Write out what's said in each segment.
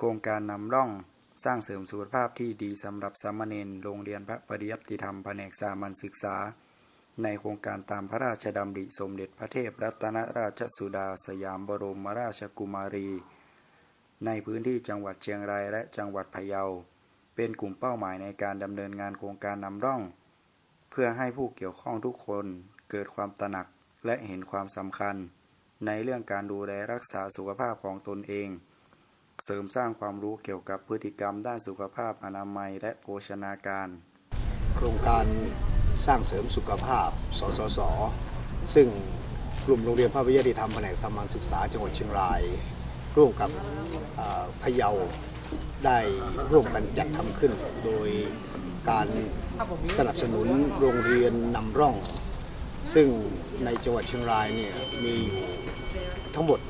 โครงการนำร่องสร้างเสริมสุขภาพที่ดีสำหรับสามเณรโรงเรียนพระปริยัติธรรมแผนกสามัญศึกษา ในโครงการตามพระราชดำริสมเด็จพระเทพรัตนราชสุดาสยามบรมราชกุมารี ในพื้นที่จังหวัดเชียงรายและจังหวัดพะเยา เป็นกลุ่มเป้าหมายในการดำเนินงานโครงการนำร่อง เพื่อให้ผู้เกี่ยวข้องทุกคนเกิดความตระหนักและเห็นความสำคัญ ในเรื่องการดูแลรักษาสุขภาพของตนเอง เสริมสร้างความรู้เกี่ยวกับพฤติกรรมด้านสุขภาพอนามัยและโภชนาการ โครงการสร้างเสริมสุขภาพ สสส ซึ่งกลุ่มโรงเรียนพระวิทยาธิธรรมแผนกสามัญศึกษาจังหวัดเชียงราย ร่วมกับพะเยาได้ร่วมกันจัดทำขึ้น โดยการสนับสนุนโรงเรียนนำร่อง ซึ่งในจังหวัดเชียงรายเนี่ยมีอยู่ทั้งหมด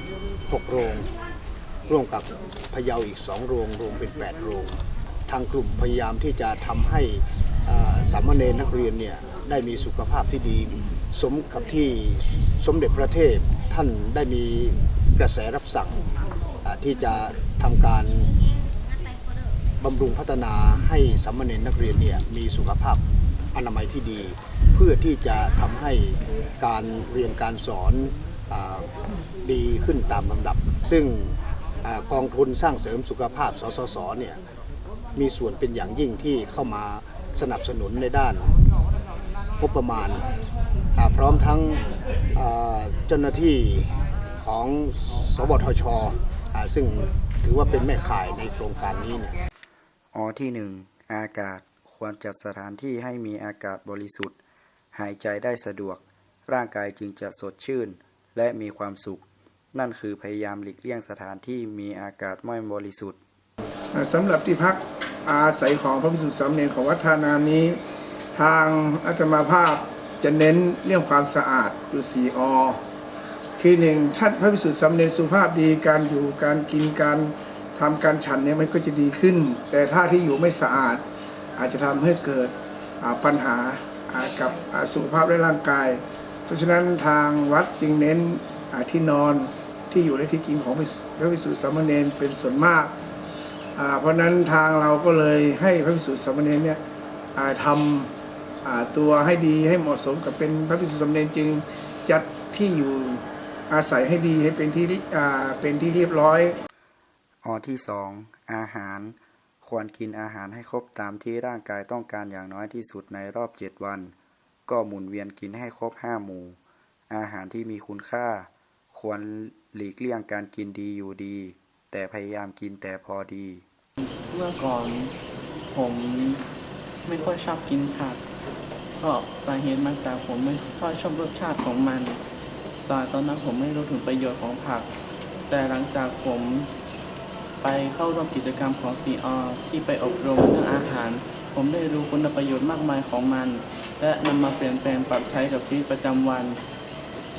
6 โรง ร่วมกับพะเยาอีก2โรงรวมเป็น 8 โรง ทางกลุ่มพยายามที่จะทำให้สามเณรนักเรียนเนี่ยได้มีสุขภาพที่ดี สมกับที่สมเด็จพระเทพท่านได้มีกระแสรับสั่งที่จะทำการบำรุงพัฒนาให้สามเณรนักเรียนเนี่ยมีสุขภาพอนามัยที่ดี เพื่อที่จะทำให้การเรียนการสอนอดีขึ้นตามลำดับ ซึ่ง กองทุนสร้างเสริมสุขภาพสสสเนี่ยมีส่วนเป็นอย่างยิ่งที่เข้ามาสนับสนุนในด้านงบประมาณาพร้อมทั้งเจ้าหน้าที่ของสบทช ซึ่งถือว่าเป็นแม่ข่ายในโครงการนี้เนี่ยอที่หนึ่งอากาศควรจัดสถานที่ให้มีอากาศบริสุทธิ์ หายใจได้สะดวก ร่างกายจึงจะสดชื่น และมีความสุข นั่นคือพยายามหลีกเลี่ยงสถานที่มีอากาศไม่บริสุทธิ์สำหรับที่พักอาศัยของพระพิสุทธิสามเณรของวัดทานามนี้ ทางอาตมาภาพจะเน้นเรื่องความสะอาดอยู่สี่อคือหนึ่งท่านพระพิสุทธิสามเณรสุภาพดีการอยู่การกินการทำการฉันเนี่ยมันก็จะดีขึ้น แต่ถ้าที่อยู่ไม่สะอาด อาจจะทำให้เกิดปัญหากับสุขภาพและร่างกาย เพราะฉะนั้นทางวัดจึงเน้นที่นอน ที่อยู่ในที่กินของพระพิสุสามเณรเป็นส่วนมาก เพราะนั้นทางเราก็เลยให้พระภิกษุสามเณรเนี่ยทำตัวให้ดีให้เหมาะสมกับเป็นพระภิกษุสามเณรจึงจัดที่อยู่อาศัยให้ดีให้เป็นที่เป็นที่เรียบร้อยอที่สองอาหารควรกินอาหารให้ครบตามที่ร่างกายต้องการอย่างน้อยที่สุดในรอบเจ็ดวัน ก็หมุนเวียนกินให้ครบห้าหมู่ อาหารที่มีคุณค่า ควร หลีกเลี่ยงการกินดีอยู่ดี แต่พยายามกินแต่พอดี เมื่อก่อนผมไม่ค่อยชอบกินผักก็สาเหตุมาจากผมไม่ค่อยชอบรสชาติของมันตอนตอนนั้นผมไม่รู้ถึงประโยชน์ของผัก แต่หลังจากผมไปเข้าร่วมกิจกรรมของ CR ที่ไปอบรมเรื่องอาหาร ผมได้รู้คุณประโยชน์มากมายของมัน และนำมาเปลี่ยนแปลงปรับใช้กับชีวิตประจำวัน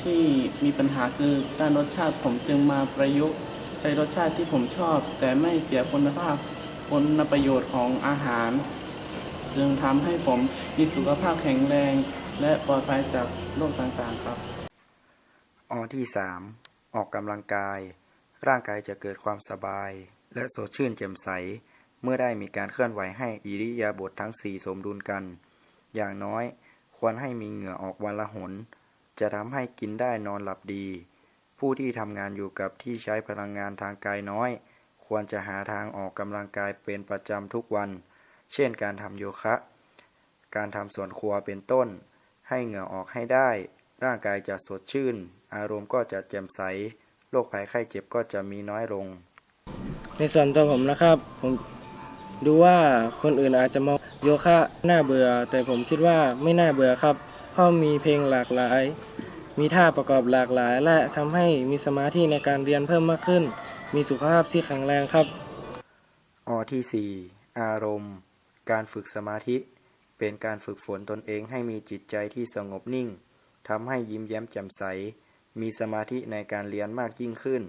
ที่มีปัญหาคือด้านรสชาติผมจึงมาประยุกต์ใช้รสชาติที่ผมชอบ แต่ไม่เสียคุณภาพคุณประโยชน์ของอาหาร จึงทำให้ผมมีสุขภาพแข็งแรง และปลอดภัยจากโรคต่างๆครับออที่สามออกกำลังกาย ร่างกายจะเกิดความสบาย และสดชื่นแจ่มใส เมื่อได้มีการเคลื่อนไหวให้อิริยาบถททั้งสี่สมดุลกัน อย่างน้อยควรให้มีเหงื่อออกวันละหน จะทำให้กินได้นอนหลับดี ผู้ที่ทำงานอยู่กับที่ใช้พลังงานทางกายน้อย ควรจะหาทางออกกำลังกายเป็นประจำทุกวัน เช่นการทำโยคะ การทำสวนครัวเป็นต้น ให้เหงื่อออกให้ได้ ร่างกายจะสดชื่น อารมณ์ก็จะแจ่มใส โรคภัยไข้เจ็บก็จะมีน้อยลง ในส่วนตัวผมนะครับผมดูว่าคนอื่นอาจจะมองโยคะน่าเบื่อ แต่ผมคิดว่าไม่น่าเบื่อครับ ราะมีเพลงหลากหลาย มีท่าประกอบหลากหลาย และทำให้มีสมาธิในการเรียนเพิ่มมากขึ้น มีสุขภาพที่แข็งแรงครับอที่ 4 อารมณ์ การฝึกสมาธิ เป็นการฝึกฝนตนเองให้มีจิตใจที่สงบนิ่งทำให้ยิ้มแย้มแจ่มใส มีสมาธิในการเรียนมากยิ่งขึ้น